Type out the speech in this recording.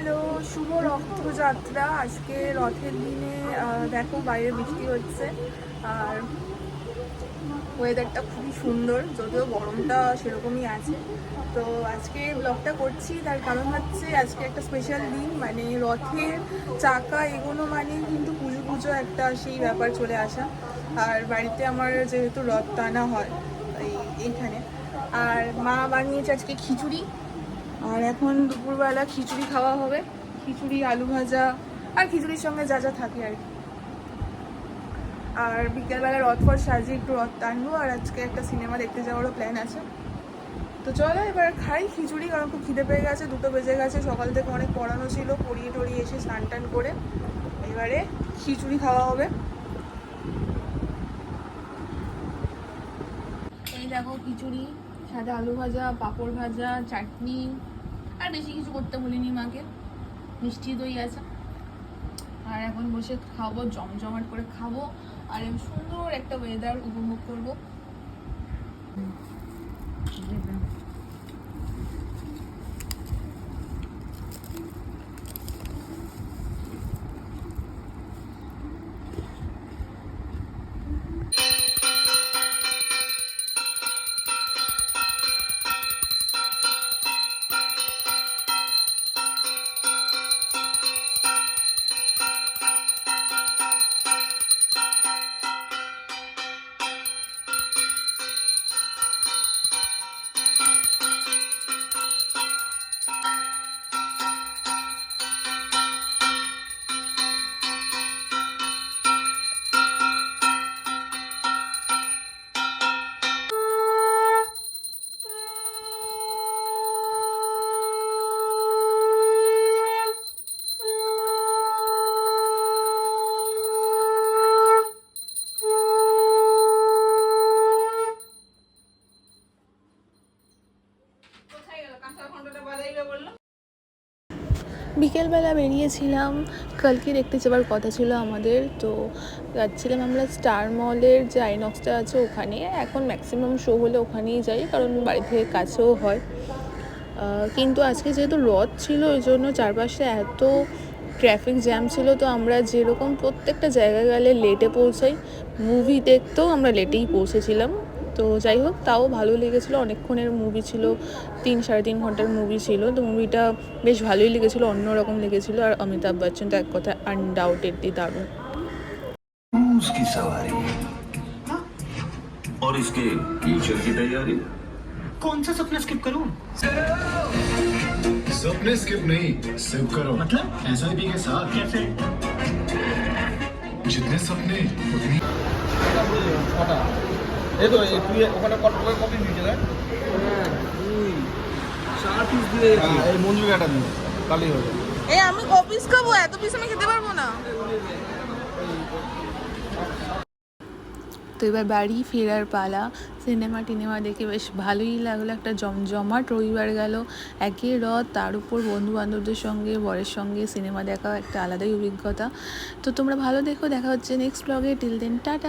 Hello, শুভ রথযাত্রা। আজকে রথের দিনে দেখো বাইরে বৃষ্টি হচ্ছে। আর ওয়েদারটা খুবই সুন্দর, যদিও গরমটা সেরকমই আছে। তো আজকে ব্লগটা করছি, তার কারণ হচ্ছে আজকে একটা স্পেশাল দিন মানে রথের চাকা এগোনো মানে কিন্তু পুজো পুজো একটা সেই ব্যাপার চলে আসা। আর বাড়িতে আমার যেহেতু রথ টানা হয়, এই এইখানে। আর মা বানিয়েছে আজকে খিচুড়ি। আর এখন দুপুরবেলা খিচুড়ি খাওয়া হবে। খিচুড়ি, আলু ভাজা আর খিচুড়ির সঙ্গে যা যা থাকে আর কি। আর বিকেলবেলা রথ ফট সাজিয়ে একটু রথ টানবো আর আজকে একটা সিনেমা দেখতে যাওয়ারও প্ল্যান আছে। তো চলো এবার খাই খিচুড়ি, কারণ খুব খিদে পেয়ে গেছে, দুটো বেজে গেছে, সকাল থেকে অনেক পড়ানো ছিল, পড়িয়ে টড়িয়ে এসে স্নান টান করে এবারে খিচুড়ি খাওয়া হবে। এই দেখো খিচুড়ি। সাদা আলু ভাজা, পাঁপড় ভাজা, চাটনি, আর বেশি কিছু করতে বলিনি মাকে। মিষ্টি দই আছে। আর এখন বসে খাব জমজমাট করে খাব, আর সুন্দর একটা ওয়েদার উপভোগ করব। বিকেলবেলা বেরিয়েছিলাম। কালকে দেখতে যাওয়ার কথা ছিল আমাদের। তো যাচ্ছিলাম আমরা স্টার মলের যে আইনক্সটা আছে ওখানে। এখন ম্যাক্সিমাম শো হলে ওখানেই যাই, কারণ বাড়ি থেকে কাছেও হয়। কিন্তু আজকে যেহেতু রথ ছিল, ওই জন্য চারপাশে এত ট্রাফিক জ্যাম ছিল, তো আমরা যেরকম প্রত্যেকটা জায়গায় গেলে লেটে পৌঁছাই। মুভি দেখতেও আমরা লেটেই পৌঁছেছিলাম। তো যাই হোক তাও ভালো লেগেছিলো অনেকক্ষণের মুভি ছিল তিন সাড়ে তিন ঘন্টার মুভি ছিল তো মুভিটা বেশ ভালোই লেগেছিলো অন্যরকম লেগেছিলো আর অমিতাভ বচ্চন তো এক কথা আনডাউটেডলি দারুণ उसकी सवारी और इसके फ्यूचर की तैयारी कौन सा सपना स्किप करूं? सपने स्किप नहीं सिप करो मतलब एस के साथ कैसे जितने सपने उतनी ছটা এই তো তুই ওখানে কত কপি দিয়েছে দেখ চার পিস দিয়ে এই মঞ্জুরিয়াটা দিন তাহলেই হবে এই আমি খাব এত পিস আমি খেতে পারব না। তো এবার বাড়ি ফেরার পালা। সিনেমা টিনেমা দেখে বেশ ভালোই লাগল একটা জমজমাট রবিবার গেল। একে রথ তার উপর বন্ধু বান্ধবদের সঙ্গে বরের সঙ্গে সিনেমা দেখা একটা আলাদাই অভিজ্ঞতা। তো তোমরা ভালো দেখো দেখা হচ্ছে নেক্সট ব্লগে টিল দেন টাটা।